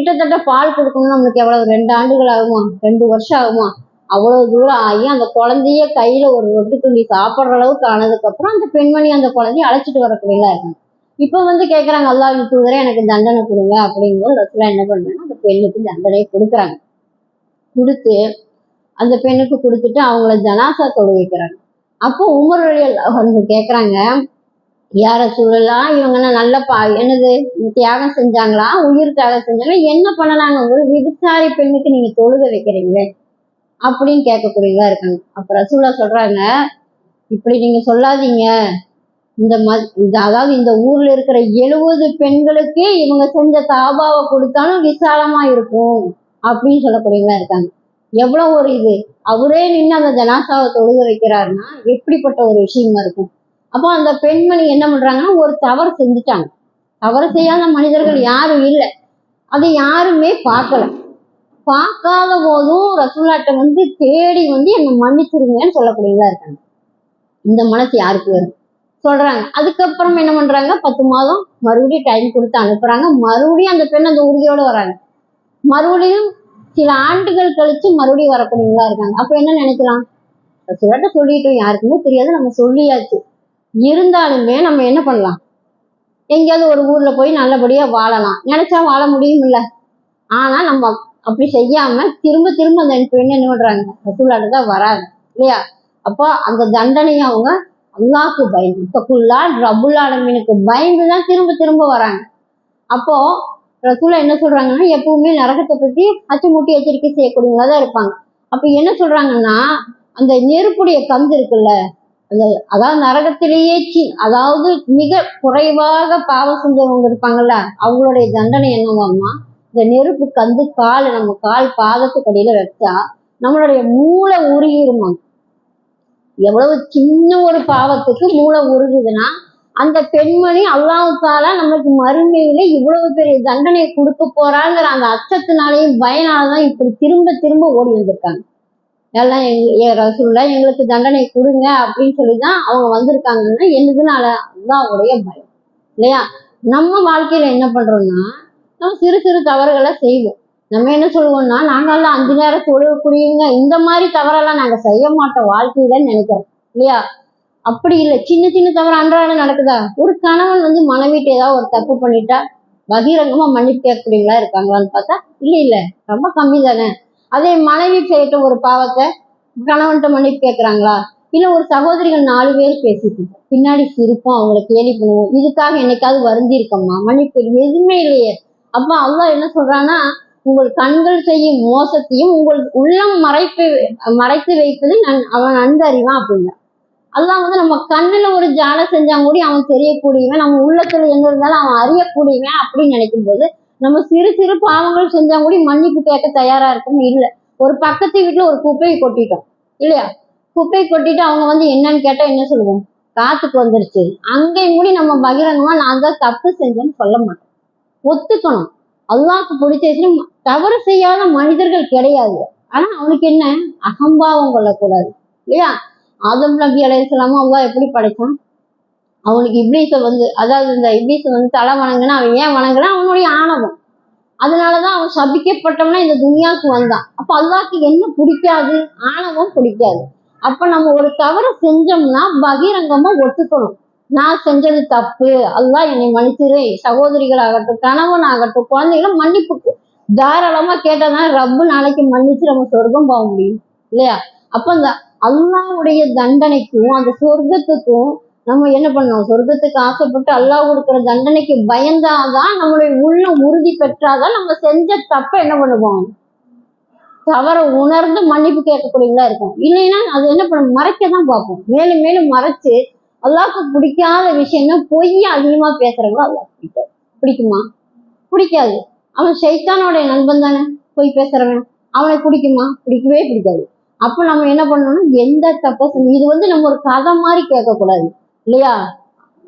கிட்டத்தட்ட பால் கொடுக்கணும்னு நம்மளுக்கு எவ்வளவு? ரெண்டு ஆண்டுகள் ஆகுமா? ரெண்டு வருஷம் ஆகுமா? அவ்வளவு தூரம் ஆகி அந்த குழந்தைய கையில ஒரு ரொட்டி துண்டி சாப்பிட்ற அளவுக்கு ஆனதுக்கு அப்புறம் அந்த பெண்மணி அந்த குழந்தைய அழைச்சிட்டு வரக்கூடியதா இருக்காங்க. இப்ப வந்து கேக்குறாங்க அல்லாஹ் தூதரே எனக்கு தண்டனை கொடுங்க அப்படிங்கும்போது ரசுலா என்ன பண்றாங்க அந்த பெண்ணுக்கு தண்டனை கொடுக்குறாங்க. கொடுத்து அந்த பெண்ணுக்கு கொடுத்துட்டு அவங்கள ஜனாசா தொழு வைக்கிறாங்க. அப்போ உமர் அவங்க கேக்குறாங்க யார சூழலாம் இவங்க நல்ல பா என்னது தியாகம் செஞ்சாங்களா? உயிர் தியாகம் செஞ்சாங்களா? என்ன பண்ணலாங்க? ஒரு விபச்சாரி பெண்ணுக்கு நீங்க தொழுக வைக்கிறீங்களே அப்படின்னு கேட்கக்கூடியதா இருக்காங்க. அப்ப ரசூலா சொல்றாங்க இப்படி நீங்க சொல்லாதீங்க. இந்த ம இந்த அதாவது இந்த ஊர்ல இருக்கிற எழுபது பெண்களுக்கு இவங்க செஞ்ச தாபாவை கொடுத்தாலும் விசாலமா இருக்கும் அப்படின்னு சொல்லக்கூடியவங்களா இருக்காங்க. எவ்வளவு ஒரு இது. அவரே நின்று அந்த ஜனாசாவை தொழுக வைக்கிறாருன்னா எப்படிப்பட்ட ஒரு விஷயமா இருக்கும்? அப்போ அந்த பெண்மணி என்ன பண்றாங்கன்னா ஒரு தவறு செஞ்சுட்டாங்க. தவறு செய்யாத மனிதர்கள் யாரும் இல்லை. அதை யாருமே பார்க்கல. பார்க்காத போதும் ரசூலாட்ட வந்து தேடி வந்து என்னை மன்னிச்சிருங்கன்னு சொல்லக்கூடியவங்களா இருக்காங்க. இந்த மனசு யாருக்கு வரும் சொல்றாங்க. அதுக்கப்புறம் என்ன பண்றாங்க? பத்து மாதம் மறுபடியும் டைம் கொடுத்து அனுப்புறாங்க. மறுபடியும் அந்த பெண் அந்த உறுதியோட வராங்க. மறுபடியும் சில ஆண்டுகள் கழிச்சு மறுபடியும் வரக்கூடியவங்களா இருக்காங்க. அப்ப என்ன நினைக்கலாம்? ரசூலாட்ட சொல்லிட்டோம். யாருக்குமே தெரியாது. நம்ம சொல்லியாச்சு. இருந்தாலுமே நம்ம என்ன பண்ணலாம்? எங்கேயாவது ஒரு ஊரில் போய் நல்லபடியாக வாழலாம். நினச்சா வாழ முடியும் இல்லை ஆனால் நம்ம அப்படி செய்யாமல் திரும்ப திரும்ப அந்த பெண் என்ன பண்ணுறாங்க ரசூலாட்டு தான் வராங்க. இல்லையா? அப்போ அந்த தண்டனையை அவங்க அல்லாக்கு பயந்து இப்பக்குள்ளா ரபுல் ஆலமீனுக்கு பயந்து தான் திரும்ப திரும்ப வராங்க. அப்போது ரசூலா என்ன சொல்கிறாங்கன்னா எப்பவுமே நரகத்தை பற்றி அச்சுமூட்டி எச்சரிக்கை செய்யக்கூடியவங்களா தான் இருப்பாங்க. அப்போ என்ன சொல்கிறாங்கன்னா அந்த நெருப்புடைய கந்து இருக்குல்ல அதாவது நரகத்திலேயே அதாவது மிக குறைவாக பாவம் செஞ்சவங்க இருப்பாங்கல்ல அவங்களுடைய தண்டனை என்னவாம்மா இந்த நெருப்பு கந்து கால் நம்ம கால் பாதத்துக்கு அடியில வச்சா நம்மளுடைய மூளை உருகிருமா? எவ்வளவு சின்ன ஒரு பாவத்துக்கு மூளை உருகுதுன்னா அந்த பெண்மணி அல்லாஹால நமக்கு மறுமையில இவ்வளவு பெரிய தண்டனை கொடுக்க போறாங்கிற அந்த அச்சத்தினாலையும் பயனாலதான் இப்படி திரும்ப திரும்ப ஓடி வந்திருக்காங்க. எல்லாம் எங் ரசூல்லா எங்களுக்கு தண்டனை கொடுங்க அப்படின்னு சொல்லி தான் அவங்க வந்திருக்காங்கன்னா என்னதுனால அவருடைய பயம். இல்லையா? நம்ம வாழ்க்கையில என்ன பண்றோம்னா நம்ம சிறு சிறு தவறுகளை செய்வோம். நம்ம என்ன சொல்லுவோம்னா நாங்கெல்லாம் அஞ்சு நேரம் தொழுகக்கூடியவங்க இந்த மாதிரி தவறெல்லாம் நாங்க செய்ய மாட்டோம் வாழ்க்கையிலன்னு நினைக்கிறோம். இல்லையா? அப்படி இல்லை. சின்ன சின்ன தவறு அன்றாடம் நடக்குதா? ஒரு கணவன் வந்து மனைவிட்டு ஏதாவது ஒரு தப்பு பண்ணிட்டா பகிரங்கமா மன்னிப்பு கேட்கக்கூடியவங்களா இருக்காங்களான்னு பார்த்தா இல்ல இல்ல. ரொம்ப கம்மி தானே. அதே மனைவி செய்யட்ட ஒரு பாவத்தை கணவன்கிட்ட மன்னிப்பு கேட்கறாங்களா இல்ல ஒரு சகோதரிகள் நாலு பேர் பேசிட்டு பின்னாடி சிரிப்போம் அவங்களை கேலி பண்ணுவோம். இதுக்காக என்னைக்காவது வருந்திருக்கோமா? மன்னிப்பு எதுவுமே இல்லையே. அப்ப அவ்வளோ என்ன சொல்றான்னா உங்கள் கண்கள் செய்யும் மோசத்தையும் உங்கள் உள்ளம் மறைப்பு மறைத்து வைப்பது நான் அவன் நன்கு அறிவான் அப்படிங்க அதெல்லாம் வந்து நம்ம கண்ணுல ஒரு ஜாலை செஞ்சா கூட அவன் தெரியக்கூடியவன் நம்ம உள்ளத்துல எங்க இருந்தாலும் அவன் அறியக்கூடியவன் அப்படின்னு நினைக்கும் போது நம்ம சிறு சிறு பாவங்கள் செஞ்சா கூட மன்னிப்பு கேட்க தயாரா இருக்கும் இல்ல. ஒரு பக்கத்து வீட்டுல ஒரு குப்பையை கொட்டிட்டோம். இல்லையா? குப்பை கொட்டிட்டு அவங்க வந்து என்னன்னு கேட்டா என்ன சொல்லுவோம் காத்துக்கு வந்துருச்சு. அங்கேயும் கூட நம்ம பகிரங்கமா நான் தான் தப்பு செஞ்சேன்னு சொல்ல மாட்டோம் ஒத்துக்கணும். அல்லாஹ்க்கு பிடிச்ச தவறு செய்யாத மனிதர்கள் கிடையாது. ஆனா அவனுக்கு என்ன? அகம்பாவம் கொள்ளக்கூடாது. இல்லையா? ஆதம் நபி அலையாம அல்லாஹ் எப்படி படைச்சான்? அவனுக்கு இப்ளீஸை வந்து அதாவது இந்த இப்ளீஸை வந்து தலை வணங்குனா அவன் ஏன் வணங்குனா அவனுடைய ஆணவம். அதனாலதான் அவன் சபிக்கப்பட்டவனா இந்த துனியாவுக்கு வந்தான். அப்ப அல்லாக்கு என்ன பிடிக்காது? ஆணவம் பிடிக்காது. அப்ப நம்ம ஒரு தவறு செஞ்சோம்னா பகிரங்கமா ஒத்துக்கணும். நான் செஞ்சது தப்பு. அல்லாஹ் என்னை மன்னிச்சிரு. சகோதரிகள் ஆகட்டும் கணவன் ஆகட்டும் குழந்தைகளும் மன்னிப்புக்கு தாராளமா கேட்டாதான் ரப்பு நாளைக்கு மன்னிச்சு நம்ம சொர்க்கம் போக முடியும். இல்லையா? அப்ப அந்த அல்லாவுடைய தண்டனைக்கும் அந்த சொர்க்கத்துக்கும் நம்ம என்ன பண்ணோம் சொர்க்கத்துக்கு ஆசைப்பட்டு அல்லாஹ் கொடுக்குற தண்டனைக்கு பயந்தாதான் நம்மளுடைய உள்ளம் உறுதி பெற்றாதான் நம்ம செஞ்ச தப்ப என்ன பண்ணுவோம்? தவற உணர்ந்து மன்னிப்பு கேட்கக்கூடியவங்களா இருக்கும் இல்லைன்னா அது என்ன பண்ணும் மறைக்க தான் பார்ப்போம். மேலும் மேலும் மறைச்சு அல்லாக்கு பிடிக்காத விஷயம்னா பொய் அதிகமா பேசுறவங்களும் அல்லா பிடிக்காது. பிடிக்குமா? பிடிக்காது. அவன் சைத்தானோட நண்பன் தானே? பொய் பேசுறவன். அவனை பிடிக்குமா? பிடிக்கவே பிடிக்காது. அப்போ நம்ம என்ன பண்ணணும்? எந்த தப்ப இது வந்து நம்ம ஒரு கதை மாதிரி கேட்கக்கூடாது. இல்லையா?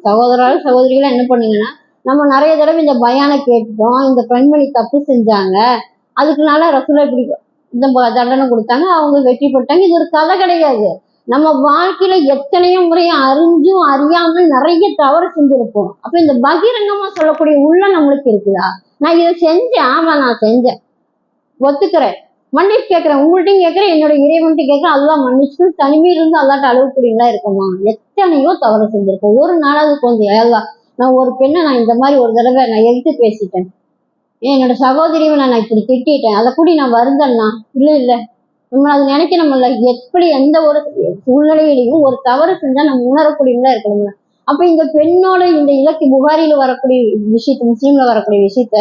சகோதரர்கள் சகோதரிகளை என்ன பண்ணுங்கன்னா நம்ம நிறைய தடவை இந்த பயானை கேட்டுட்டோம். இந்த பெண்மணி தப்பு செஞ்சாங்க. அதுக்குனால ரசூலா இப்படி இந்த தண்டனை கொடுத்தாங்க. அவங்க வெற்றி பெற்றாங்க இது ஒரு கதை கிடையாது. நம்ம வாழ்க்கையில எத்தனையோ முறையும் அறிஞ்சும் அறியாமல் நிறைய தவறு செஞ்சிருப்போம். அப்ப இந்த பகிரங்கமா சொல்லக்கூடிய உள்ள நம்மளுக்கு இருக்குதா? நான் இதை செஞ்சேன். ஆமா நான் செஞ்சேன். ஒத்துக்கிறேன். மன்னிச்சு கேட்கறேன் உங்கள்ட்டையும் கேட்கிறேன் என்னோட இறைவன்ட்டு கேட்கிறேன் அதெல்லாம் மன்னிச்சு தனிமையில இருந்து அல்லாட்ட கூடியங்களா இருக்கலாம் எத்தனையோ தவறு செஞ்சிருக்கோம். ஒரு நாளாவது கொஞ்சம் எல்லாம் நான் ஒரு பெண்ணை நான் இந்த மாதிரி ஒரு தடவை நான் எடுத்து பேசிட்டேன். ஏன் என்னோட சகோதரியை நான் இப்படி திட்டிட்டேன். அதை கூடி நான் வருந்தேன்னா? இல்ல இல்ல. நம்ம அது நினைக்கணும்ல. எப்படி எந்த ஒரு சூழ்நிலையிலையும் ஒரு தவறு செஞ்சா நம்ம உணரக்கூடியவங்களா இருக்கணும்ல. அப்ப இந்த பெண்ணோட இந்த இலக்கு புகாரியில வரக்கூடிய விஷயத்த முஸ்லீம்ல வரக்கூடிய விஷயத்த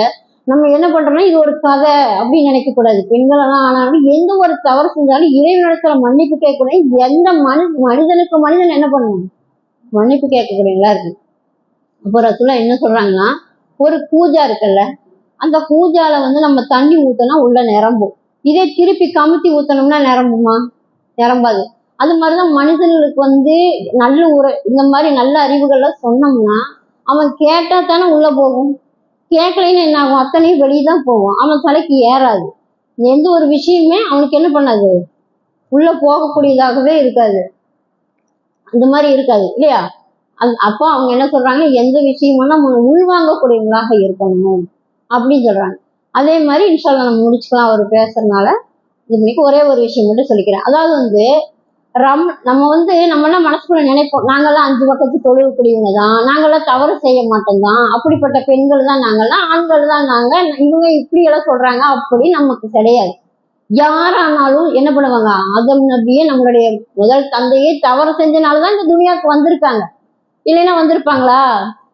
நம்ம என்ன பண்றோம்னா இது ஒரு கதை அப்படின்னு நினைக்க கூடாது. ஆனாலும் எந்த ஒரு தவறு செஞ்சாலும் இறைவனிடத்துல மன்னிப்பு கேட்கக்கூடாது எந்த மனு மனிதனுக்கு மனிதன் என்ன பண்ணணும் மன்னிப்பு கேட்கக்கூடியங்களா இருக்கு. அப்போ ரசூலா என்ன சொல்றாங்கன்னா ஒரு பூஜா இருக்குல்ல அந்த பூஜால வந்து நம்ம தண்ணி ஊத்தினா உள்ள நிரம்பும். இதே திருப்பி கமுத்தி ஊத்தணும்னா நிரம்புமா? நிரம்பாது. அது மாதிரிதான் மனிதர்களுக்கு வந்து நல்ல உரை இந்த மாதிரி நல்ல அறிவுகள்லாம் சொன்னோம்னா அவன் கேட்டா தானே உள்ள போகும். கேட்கலைன்னு என்ன ஆகும்? அத்தனையும் வெளியே தான் போகும். அவன் தலைக்கு ஏறாது. எந்த ஒரு விஷயமே அவனுக்கு என்ன பண்ணாது? உள்ள போகக்கூடியதாகவே இருக்காது. அந்த மாதிரி இருக்காது இல்லையா? அந் அப்போ அவங்க என்ன சொல்றாங்க? எந்த விஷயமும் நம்ம உள்வாங்கக்கூடியவங்களாக இருக்கணும் அப்படின்னு சொல்றாங்க. அதே மாதிரி இன்ஷால்லா நம்ம முடிச்சுக்கலாம். அவர் பேசுறதுனால இது பண்ணிக்கு ஒரே ஒரு விஷயம் மட்டும் சொல்லிக்கிறேன். அதாவது வந்து ரம் நம்ம வந்து நம்மளாம் மனசுக்குள்ள நினைப்போம் நாங்கெல்லாம் அஞ்சு பக்கத்து தொழுவக்கூடியவங்க தான் நாங்கெல்லாம் தவறு செய்ய மாட்டோம் தான் அப்படிப்பட்ட பெண்கள் தான் நாங்கெல்லாம் ஆண்கள் தான் நாங்க இவங்க இப்படி எல்லாம் சொல்றாங்க அப்படி நமக்கு கிடையாது. யாரானாலும் என்ன பண்ணுவாங்க ஆதம் நபியே நம்மளுடைய முதல் தந்தையே தவறு செஞ்சனாலதான் இந்த துனியாவுக்கு வந்திருக்காங்க. இல்லைன்னா வந்திருப்பாங்களா?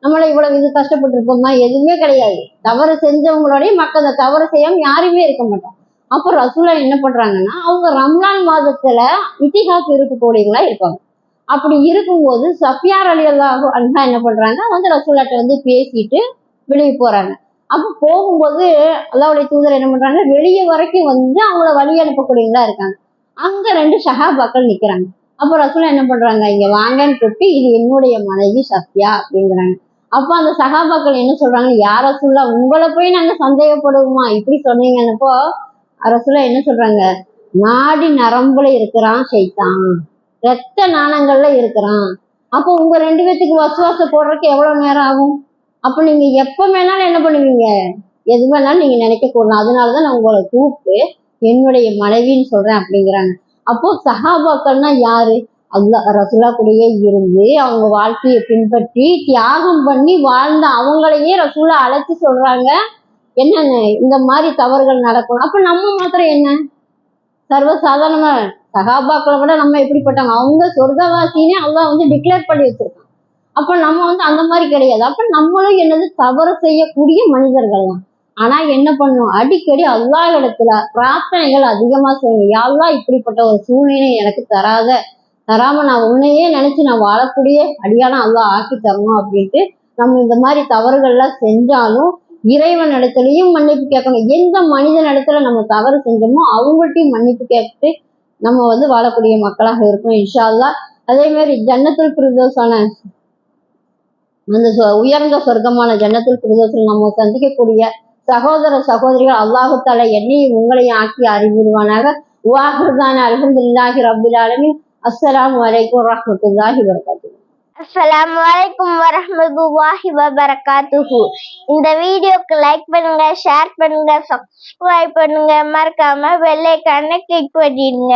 நம்மள இவ்வளவு இது கஷ்டப்பட்டு இருப்போமா எதுவுமே கிடையாது. தவறு செஞ்சவங்களோடய மக்கள் தவறு செய்யாம யாருமே இருக்க மாட்டோம். அப்போ ரசூலா என்ன பண்றாங்கன்னா அவங்க ரம்லான் மாதத்துல இத்திகாஸ் இருக்கக்கூடியவங்களா இருப்பாங்க. அப்படி இருக்கும்போது சஃபியார் அலி அல்லாஹ் அன்ஹா என்ன பண்றாங்க வந்து ரசூலாட்ட வந்து பேசிட்டு வெளியே போறாங்க. அப்போ போகும்போது அல்லாவுடைய தூதர் என்ன பண்றாங்க வெளியே வரைக்கும் வந்து அவங்கள வழி அனுப்பக்கூடியவங்களா இருக்காங்க. அங்க ரெண்டு ஷஹாபாக்கள் நிக்கிறாங்க. அப்போ ரசூலா என்ன பண்றாங்க இங்க வாங்கன்னு கூப்பிட்டு இது என்னுடைய மனைவி சத்யா அப்படிங்கிறாங்க. அப்போ அந்த சகாபாக்கள் என்ன சொல்றாங்க யார சொல்ல உங்களை போய் நாங்க சந்தேகப்படுவோமா? இப்படி சொன்னீங்கன்னப்போ அரசுல என்ன சொல்றாங்க? நாடி நரம்புல இருக்கிறான் சைத்தான். ரத்த நாணங்கள்ல இருக்கிறான். அப்போ உங்க ரெண்டு பேத்துக்கு வசுவாச போடுறதுக்கு எவ்வளவு நேரம் ஆகும்? அப்போ நீங்க எப்ப வேணாலும் என்ன பண்ணுவீங்க? எது வேணாலும் நீங்க நினைக்க கூடலாம் அதனாலதான் நான் உங்களை கூப்பிட்டு என்னுடைய மனைவின்னு சொல்றேன் அப்படிங்கிறாங்க. அப்போ சஹாபாக்கள்னா யாரு? அல்லா ரசுல்லா கூடயே இருந்து அவங்க வாழ்க்கையை பின்பற்றி தியாகம் பண்ணி வாழ்ந்த அவங்களையே ரசூலா அழைச்சு சொல்றாங்க. என்னென்ன இந்த மாதிரி தவறுகள் நடக்கும் அப்ப நம்ம மாத்திரம் என்ன? சர்வசாதாரணமா சகாபாக்களை விட நம்ம எப்படிப்பட்டவங்க? அவங்க சொர்க்கவாசினே அல்லா வந்து டிக்ளேர் பண்ணி வச்சிருக்கான். அப்ப நம்ம வந்து அந்த மாதிரி கிடையாது. அப்ப நம்மளும் என்னது? தவறு செய்யக்கூடிய மனிதர்கள் தான். ஆனா என்ன பண்ணும்? அடிக்கடி அல்லாஹ் இடத்துல பிரார்த்தனைகள் அதிகமா செய்யணும் யாழ்லா இப்படிப்பட்ட ஒரு சூழ்நிலை எனக்கு தராத தராம நான் உன்னையே நினைச்சு நான் வாழக்கூடிய அடியான அல்லா ஆக்கி தரணும் அப்படின்ட்டு நம்ம இந்த மாதிரி தவறுகள்லாம் செஞ்சாலும் இறைவன் இடத்துலயும் மன்னிப்பு கேட்கணும் எந்த மனிதன் இடத்துல நம்ம தவறு செஞ்சோமோ அவங்கள்ட்டையும் மன்னிப்பு கேட்டு நம்ம வந்து வாழக்கூடிய மக்களாக இருக்கணும் இன்ஷால்லா அதே மாதிரி ஜன்னத்துல் பிரதோஷான அந்த உயர்ந்த சொர்க்கமான ஜன்னத்துல் பிரதோஷம் நம்ம சந்திக்கக்கூடிய சகோதர சகோதரிகள் அல்லாஹுத்தால என்னையும் உங்களையும் ஆக்கி அறிவிடுவானாக வாஹிர்தான அல்ஹம்துலில்லாஹி ரப்பில் ஆலமீன். அஸ்லாம் அலைக்கும் வரஹ்மத்துல்லாஹி வபரகாத்துஹு. அஸ்லாம் அலைக்கும் வரஹ்மத்துல்லாஹி வபரகாத்துஹு இந்த வீடியோக்கு லைக் பண்ணுங்க ஷேர் பண்ணுங்க சப்ஸ்கிரைப் பண்ணுங்க. மறக்காம பெல் ஐகானை கிளிக் பண்ணிடுங்க.